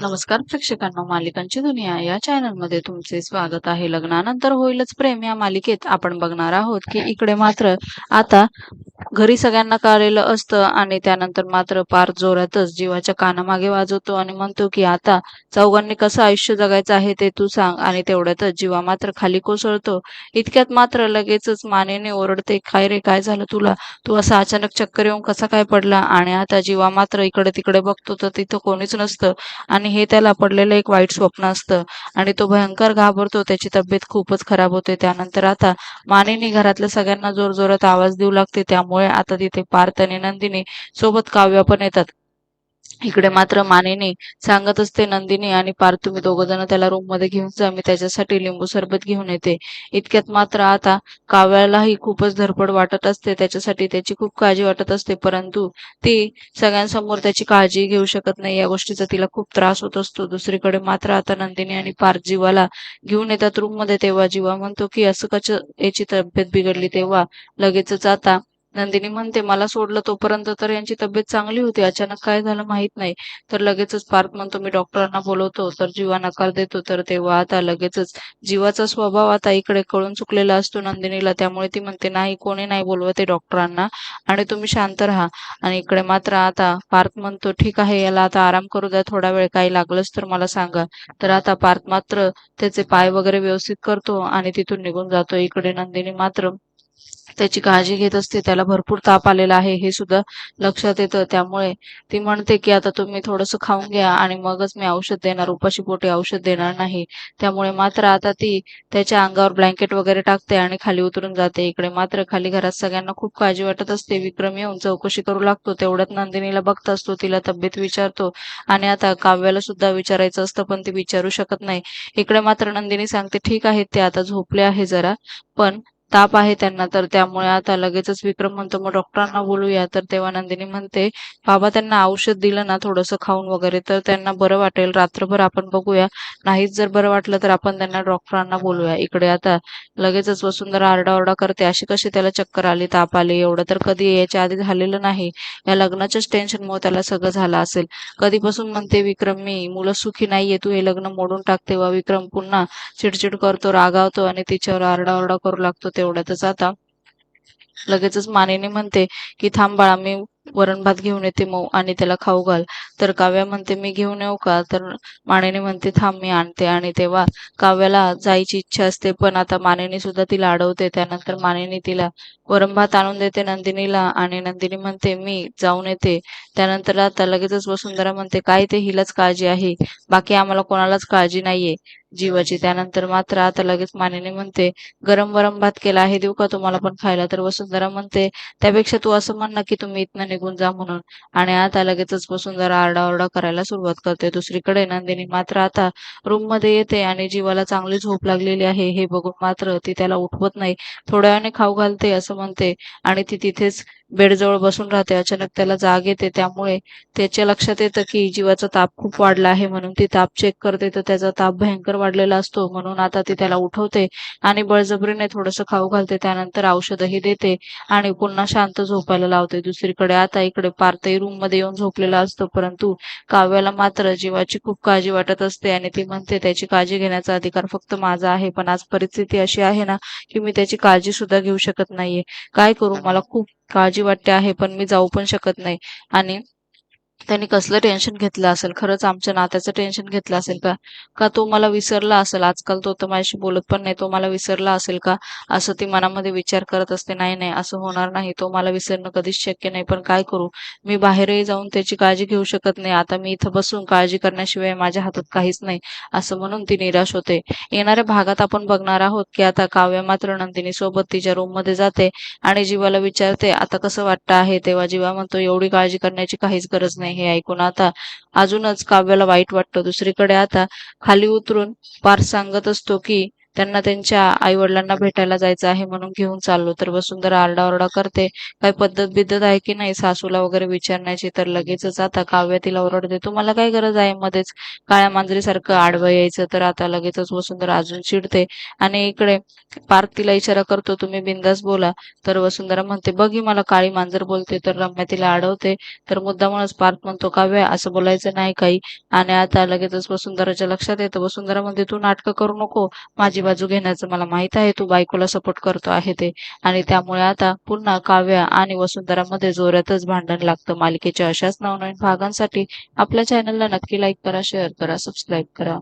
नमस्कार प्रेक्षकांना मालिकांची दुनिया या चॅनलमध्ये तुमचे स्वागत आहे. लग्नानंतर होईलच प्रेम या मालिकेत. आपण बघणार आहोत की इकडे मात्र आता घरी सगळ्यांना कळलेलं असतं आणि त्यानंतर मात्र पार जोरातच जीवाच्या कानामागे वाजवतो आणि म्हणतो की आता चौघांनी कसं आयुष्य जगायचं आहे ते तू सांग आणि तेवढ्यातच जीवा मात्र खाली कोसळतो. इतक्यात मात्र लगेचच मानेने ओरडते काय रे काय झालं तुला? तू असा अचानक चक्कर येऊन कसा काय पडला? आणि आता जीवा मात्र इकडे तिकडे बघतो तर तिथं कोणीच नसतं आणि आणि हे त्याला पडलेलं एक वाईट स्वप्न असतं. आणि तो भयंकर घाबरतो. त्याची तब्येत खूपच खराब होते. त्यानंतर आता मानेनी घरातल्या सगळ्यांना जोरजोरात आवाज देऊ लागते. त्यामुळे आता तिथे पार्थ आणि नंदिनी सोबत काव्या पण येतात. इकडे मात्र मानेने सांगत असते नंदिनी आणि पार्थ तुम्ही दोघंजण त्याला रूममध्ये घेऊन जा मी त्याच्यासाठी लिंबू सरबत घेऊन येते. इतक्यात मात्र आता काव्यालाही खूपच धडपड वाटत असते त्याच्यासाठी त्याची खूप काळजी वाटत असते परंतु ती सगळ्यांसमोर त्याची काळजी घेऊ शकत नाही या गोष्टीचा तिला खूप त्रास होत असतो. दुसरीकडे मात्र आता नंदिनी आणि पार्थ जीवाला घेऊन येतात रूममध्ये तेव्हा जीवा म्हणतो की असं कच याची तब्येत बिघडली तेव्हा. लगेचच आता नंदिनी म्हणते मला सोडलं तोपर्यंत तर यांची तब्येत चांगली होती. अचानक काय झालं माहीत नाही. तर लगेचच पार्थ म्हणतो मी डॉक्टरांना बोलवतो. तर जीवा नकार देतो. तर तेव्हा आता लगेचच जीवाचा स्वभाव आता इकडे कळून चुकलेला असतो नंदिनीला. त्यामुळे ती म्हणते नाही कोणी नाही बोलवते डॉक्टरांना. आणि तुम्ही शांत राहा. आणि इकडे मात्र आता पार्थ म्हणतो ठीक आहे याला आता आराम करू द्या. थोडा वेळ काही लागलंच तर मला सांगा. तर आता पार्थ मात्र त्याचे पाय वगैरे व्यवस्थित करतो आणि तिथून निघून जातो. इकडे नंदिनी मात्र त्याची काळजी घेत असते त्याला भरपूर ताप आलेला आहे हे सुद्धा लक्षात येतं. त्यामुळे ती म्हणते की आता तुम्ही थोडंसं खाऊन घ्या आणि मगच मी औषध देणार उपाशी पोटी औषध देणार नाही. त्यामुळे मात्र आता ती त्याच्या अंगावर ब्लँकेट वगैरे टाकते आणि खाली उतरून जाते. इकडे मात्र खाली घरात सगळ्यांना खूप काळजी वाटत असते. विक्रम येऊन चौकशी करू लागतो. तेवढ्यात नंदिनीला बघत असतो तिला तब्येत विचारतो आणि आता काव्याला सुद्धा विचारायचं असतं पण ती विचारू शकत नाही. इकडे मात्र नंदिनी सांगते ठीक आहे ते आता झोपले आहे जरा पण ताप आहे त्यांना तर त्यामुळे आता लगेचच विक्रम म्हणतो मग डॉक्टरांना बोलूया. तर तेव्हा नंदिनी म्हणते बाबा त्यांना औषध दिलं ना थोडंसं खाऊन वगैरे तर त्यांना बरं वाटेल. रात्रभर आपण बघूया. नाहीच जर बरं वाटलं तर आपण त्यांना डॉक्टरांना बोलूया. इकडे आता लगेचच वसुंधरा आरडाओरडा करते अशी कशी त्याला चक्कर आली ताप आली? एवढं तर कधी याच्या आधी झालेलं नाही. या लग्नाच्याच टेन्शनमुळे त्याला सगळं झालं असेल. कधीपासून म्हणते विक्रम मी मुलं सुखी नाहीये. तू हे लग्न मोडून टाक तेव्हा विक्रम पुन्हा चिडचिड करतो रागावतो आणि तिच्यावर आरडाओरडा करू लागतो. तेवढ्यातच आता लगेचच मानेने म्हणते की थांब बाळा मी वरण भात घेऊन येते मऊ आणि त्याला खाऊ घाल. तर काव्या म्हणते मी घेऊन येऊ का? तर मानेने म्हणते थांब मी आणते. आणि तेव्हा काव्याला जायची इच्छा असते पण आता मानेने सुद्धा तिला अडवते. त्यानंतर मानेने तिला वरण भात आणून देते नंदिनीला आणि नंदिनी म्हणते मी जाऊन येते. त्यानंतर आता लगेचच वसुंधरा म्हणते काय ते हिलाच काळजी आहे. बाकी आम्हाला कोणालाच काळजी नाहीये. जीवाची. त्यानंतर मात्र आता लगेच मानेने म्हणते गरम वरम भात केला आहे देऊ का तुम्हाला पण खायला? तर वसुंधरा म्हणते त्यापेक्षा तू असं म्हण ना की तुम्ही इथनं निघून जा म्हणून. आणि आता लगेचच वसुंधरा आरडाओरडा करायला सुरुवात करते. दुसरीकडे नंदिनी मात्र आता रूममध्ये येते आणि जीवाला चांगली झोप लागलेली आहे. हे बघून मात्र ती त्याला उठवत नाही. थोड्या वेळाने खाऊ घालते असं म्हणते आणि ती तिथेच बेडजवळ बसून राहते. अचानक त्याला जाग येते. त्यामुळे त्याच्या लक्षात येतं की जीवाचा ताप खूप वाढला आहे म्हणून ती ताप चेक करते. तर त्याचा ताप भयंकर वाढलेला असतो म्हणून आता ती त्याला उठवते आणि बळजबरीने थोडंसं खाऊ घालते. त्यानंतर औषधही देते आणि पुन्हा शांत झोपायला लावते. दुसरीकडे आता इकडे पार्थही रूममध्ये येऊन झोपलेला असतो. परंतु काव्याला मात्र जीवाची खूप काळजी वाटत असते आणि ती म्हणते त्याची काळजी घेण्याचा अधिकार फक्त माझा आहे. पण आज परिस्थिती अशी आहे ना की मी त्याची काळजी सुद्धा घेऊ शकत नाहीये. काय करू? मला खूप काळजी वाटते आहे पण मी जाऊ पण शकत नाही. आणि त्यांनी कसलं टेन्शन घेतलं असेल? खरंच आमच्या नात्याचं टेन्शन घेतलं असेल का? का तो मला विसरला असेल? आजकाल तो तर माझ्याशी बोलत पण नाही. तो मला विसरला असेल का? असं ती मनामध्ये विचार करत असते. नाही नाही असं होणार नाही. तो मला विसरणं कधीच शक्य नाही. पण काय करू? मी बाहेरही जाऊन त्याची काळजी घेऊ शकत नाही. आता मी इथं बसून काळजी करण्याशिवाय माझ्या हातात काहीच नाही असं म्हणून ती निराश होते. येणाऱ्या भागात आपण बघणार आहोत की आता काव्य मात्र नंदिनी सोबत तिच्या रूममध्ये जाते आणि जीवाला विचारते आता कसं वाटतं आहे? तेव्हा जीवा म्हणतो एवढी काळजी करण्याची काहीच गरज नाही. हे ऐकून. आता अजूनच काव्याला वाईट वाटतं. दुसरीकडे आता खाली उतरून पार सांगत असतो की त्यांना त्यांच्या आई वडिलांना भेटायला जायचं आहे म्हणून घेऊन चाललो. तर वसुंधरा आरडाओरडा करते काही पद्धत बिद्धत आहे की नाही? सासूला वगैरे विचारण्याची तर लगेचच आता काव्या तिला ओरडते तुम्हाला काय गरज आहे मध्येच? काळ्या मांजरीसारखं आडवं यायचं तर आता लगेचच वसुंधरा अजून चिडते. आणि इकडे पार्थ तिला इशारा करतो तुम्ही बिंदास बोला. तर वसुंधरा म्हणते बघी मला काळी मांजर बोलते. तर रम्या तिला अडवते तर मुद्दामूनच पार्थ म्हणतो काव्य असं बोलायचं नाही काही. आणि आता लगेचच वसुंधराच्या लक्षात येतं. वसुंधरा म्हणते तू नाटकं करू नको. माझी बाजू घेण्याचं मला माहीत आहे. तू बायकोला सपोर्ट करतो आहे ते. आणि त्यामुळे आता पुन्हा काव्या आणि वसुंधरामध्ये जोरातच भांडण लागतं. मालिकेच्या अशाच नवनवीन भागांसाठी आपल्या चॅनलला नक्की लाईक करा शेअर करा सबस्क्राईब करा.